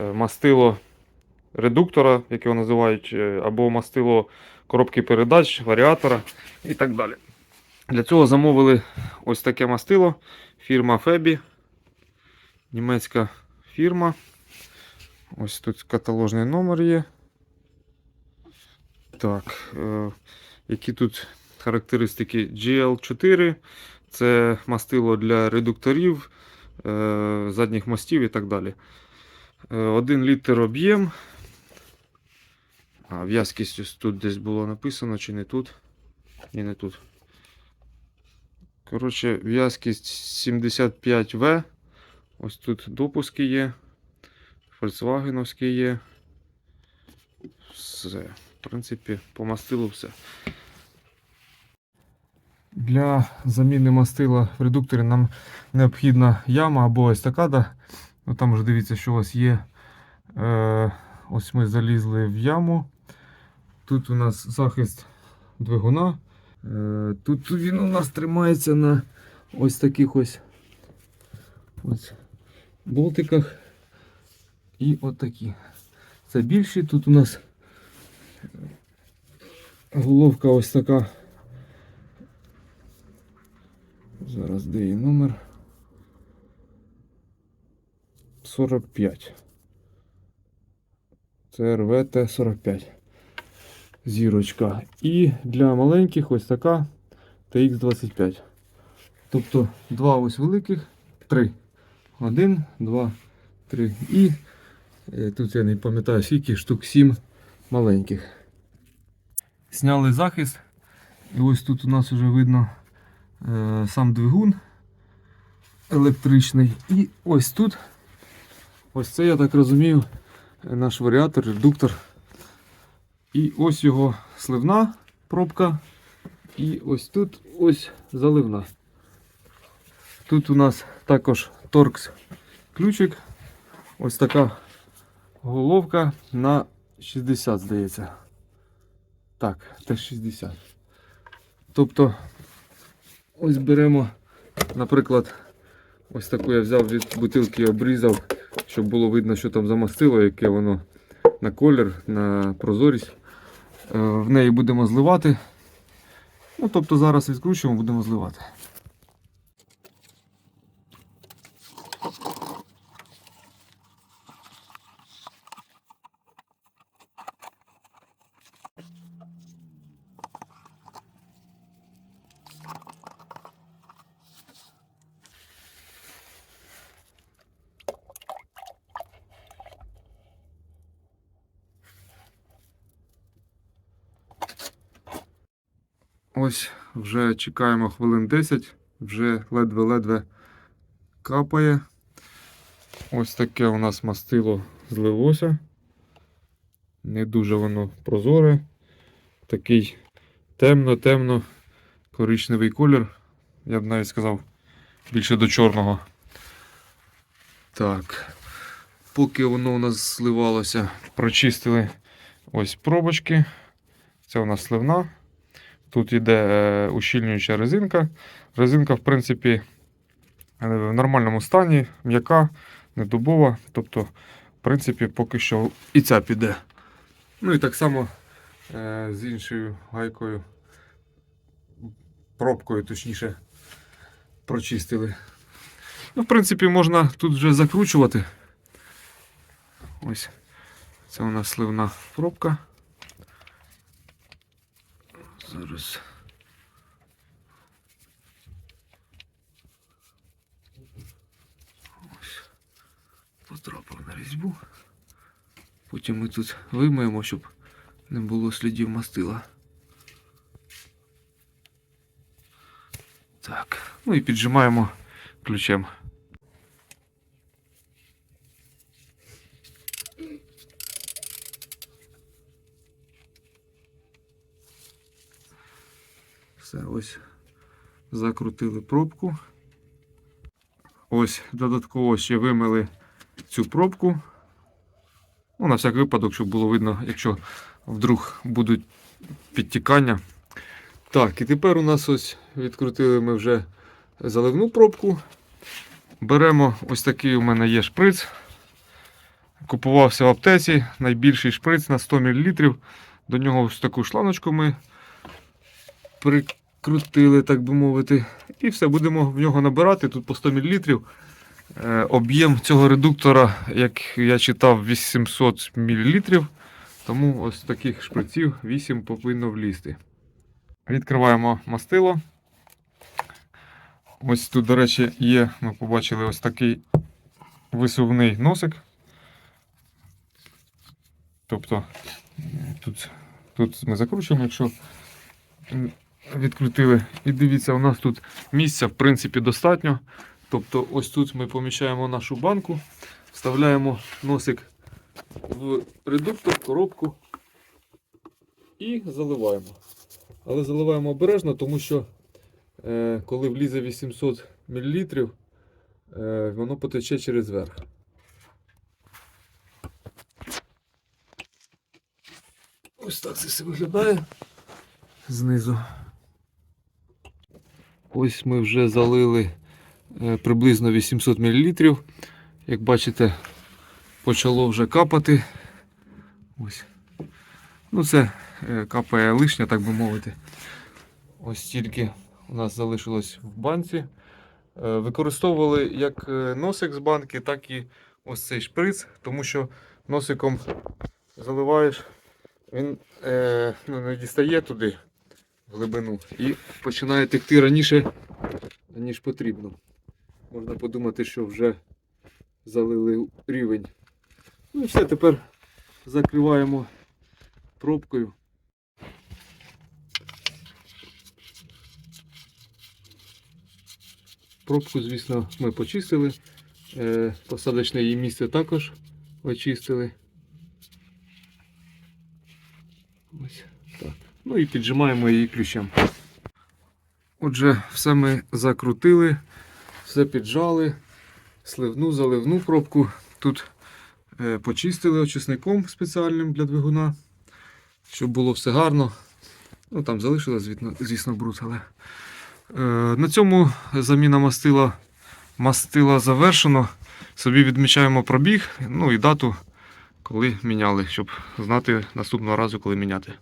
е, мастило редуктора, як його називають, е, або мастило коробки передач, варіатора і так далі. Для цього замовили ось таке мастило. Фірма Фебі. Німецька фірма. Ось тут каталожний номер є. Так, е, які тут характеристики GL4. Це мастило для редукторів, е, задніх мостів і так далі. Е, 1 літр об'єм. А, в'язкість ось тут десь було написано, чи не тут? Ні, не тут. Коротше, в'язкість 75В. Ось тут допуски є. Volkswagenовські є. Все. В принципі, по мастилу все. Для заміни мастила в редукторі нам необхідна яма або естакада. Ну, там вже дивіться, що у вас є. Е, ось ми залізли в яму. Тут у нас захист двигуна. Е, тут він у нас тримається на ось таких ось, ось болтиках. І отакі. Це більші. Тут у нас головка ось така. Зараз де її номер? 45. Це РВТ 45. Зірочка. І для маленьких ось така TX25. Тобто два ось великих, три. Один, два, три. І е, тут я не пам'ятаю скільки штук 7 маленьких. Сняли захист. І ось тут у нас вже видно е, сам двигун електричний. І ось тут, ось це, я так розумію, наш варіатор, редуктор. І ось його сливна пробка. І ось тут ось заливна. Тут у нас також торкс ключик. Ось така головка на 60, здається. Так, теж 60. Тобто, ось беремо, наприклад, ось таку я взяв від бутилки і обрізав, щоб було видно, що там замастило, яке воно на колір, на прозорість. Е, В неї будемо зливати. Ну, тобто зараз відкручуємо, будемо зливати. Ось вже чекаємо хвилин 10, вже ледве-ледве капає. Ось таке у нас мастило злилося. Не дуже воно прозоре. Такий темно-темно коричневий колір. Я б навіть сказав більше до чорного. Так. Поки воно у нас зливалося, прочистили ось пробочки. Це у нас сливна. Тут йде е, ущільнююча резинка. Резинка, в принципі, е, в нормальному стані, м'яка, не дубова. Тобто, в принципі, поки що і ця піде. Ну і так само е, з іншою гайкою, пробкою, точніше, прочистили. Ну, в принципі, можна тут вже закручувати. Ось це у нас сливна пробка. Ось. Потрапив на різьбу. Потім ми тут вимиємо, щоб не було слідів мастила. Так. Ну і піджимаємо ключем. Все, ось закрутили пробку. Ось додатково ще вимили цю пробку. Ну, на всяк випадок, щоб було видно, якщо вдруг будуть підтікання. Так, і тепер у нас ось відкрутили ми вже заливну пробку. Беремо ось такий у мене є шприц. купувався в аптеці, найбільший шприц на 100 мл. До нього ось таку шланочку ми прикрутили, так би мовити. І все, будемо в нього набирати. Тут по 100 мл. Е, Об'єм цього редуктора, як я читав, 800 мл. Тому ось таких шприців 8 повинно влізти. Відкриваємо мастило. Ось тут, до речі, є, ми побачили ось такий висувний носик. Тобто тут, тут ми закручуємо, якщо відкрутили. І дивіться, у нас тут місця в принципі достатньо. Тобто, ось тут ми поміщаємо нашу банку, вставляємо носик в редуктор, коробку і заливаємо. Але заливаємо обережно, тому що е, коли влізе 800 мл, е, воно потече через верх. Ось так це все виглядає знизу. Ось ми вже залили е, приблизно 800 мл. Як бачите, почало вже капати. Ось. Ну, це е, капає лишня, так би мовити. Ось тільки у нас залишилось в банці. Е, Використовували як носик з банки, так і ось цей шприц, тому що носиком заливаєш, він ну, не дістає туди глибину і починає текти раніше, ніж потрібно. Можна подумати, що вже залили рівень. Ну і все, тепер закриваємо пробкою. Пробку, звісно, ми почистили. Е, Посадочне її місце також очистили. Ось так. Ну і піджимаємо її ключем. Отже, все ми закрутили, все піджали, сливну, заливну пробку. Тут е, почистили очисником спеціальним для двигуна, щоб було все гарно. Ну там залишилось, звісно, бруд, але. Е, на цьому заміна мастила, мастила завершено. Собі відмічаємо пробіг, ну і дату, коли міняли, щоб знати наступного разу, коли міняти.